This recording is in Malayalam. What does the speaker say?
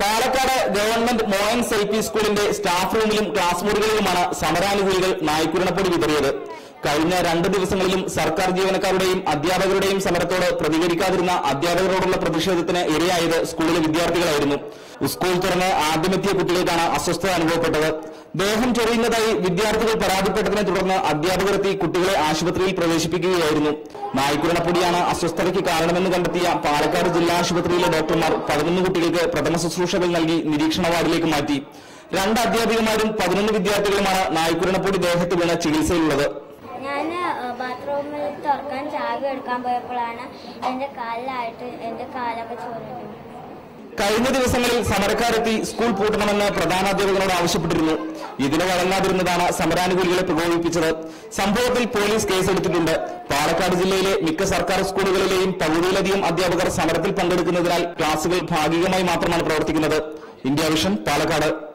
Palakkad government Moyans L P സ്കൂളിന്റെ സ്റ്റാഫ് റൂമിലും ക്ലാസ് മുറികളിലുമാണ് സമരാനുകൂലികൾ നായ്ക്കുരണപ്പൊടി വിതറിയത്. കഴിഞ്ഞ രണ്ട് ദിവസങ്ങളിലും സർക്കാർ ജീവനക്കാരുടെയും അധ്യാപകരുടെയും സമരത്തോട് പ്രതികരിക്കാതിരുന്ന അധ്യാപകരോടുള്ള പ്രതിഷേധത്തിന് ഇരയായത് സ്കൂളിലെ വിദ്യാർത്ഥികളായിരുന്നു. സ്കൂൾ തുറന്ന് ആദ്യമെത്തിയ കുട്ടികൾക്കാണ് അസ്വസ്ഥത അനുഭവപ്പെട്ടത്. ദേഹം ചൊറിയുന്നതായി വിദ്യാർത്ഥികൾ പരാതിപ്പെട്ടതിനെ തുടർന്ന് അധ്യാപകരെത്തി കുട്ടികളെ ആശുപത്രിയിൽ പ്രവേശിപ്പിക്കുകയായിരുന്നു. നായ്ക്കുരണപ്പൊടിയാണ് അസ്വസ്ഥതയ്ക്ക് കാരണമെന്ന് കണ്ടെത്തിയ പാലക്കാട് ജില്ലാ ആശുപത്രിയിലെ ഡോക്ടർമാർ പതിനൊന്ന് കുട്ടികൾക്ക് പ്രഥമ ശുശ്രൂഷകൾ നൽകി നിരീക്ഷണ വാർഡിലേക്ക് മാറ്റി. രണ്ട് അധ്യാപികമാരും പതിനൊന്ന് വിദ്യാർത്ഥികളുമാണ് നായ്ക്കുരണപ്പൊടി ദേഹത്ത് വീണ് ചികിത്സയിലുള്ളത്. ഞാൻ ബാത്റൂമിൽ തുറക്കാൻ എടുക്കാൻ പോയപ്പോഴാണ് കാലിലായിട്ട് കാലൊക്കെ കഴിഞ്ഞ ദിവസങ്ങളിൽ സമരക്കാരെത്തി സ്കൂൾ പൂട്ടണമെന്ന് പ്രധാനാധ്യാപകനോട് ആവശ്യപ്പെട്ടിരുന്നു. ഇതിന് വഴങ്ങാതിരുന്നതാണ് സമരാനുകൂലികളെ പ്രകോപിപ്പിച്ചത്. സംഭവത്തിൽ പോലീസ് കേസെടുത്തിട്ടുണ്ട്. പാലക്കാട് ജില്ലയിലെ മിക്ക സർക്കാർ സ്കൂളുകളിലെയും പകുതിയിലധികം അധ്യാപകർ സമരത്തിൽ പങ്കെടുക്കുന്നതിനാൽ ക്ലാസുകൾ ഭാഗികമായി മാത്രമാണ് പ്രവർത്തിക്കുന്നത്. India vision Palakkad.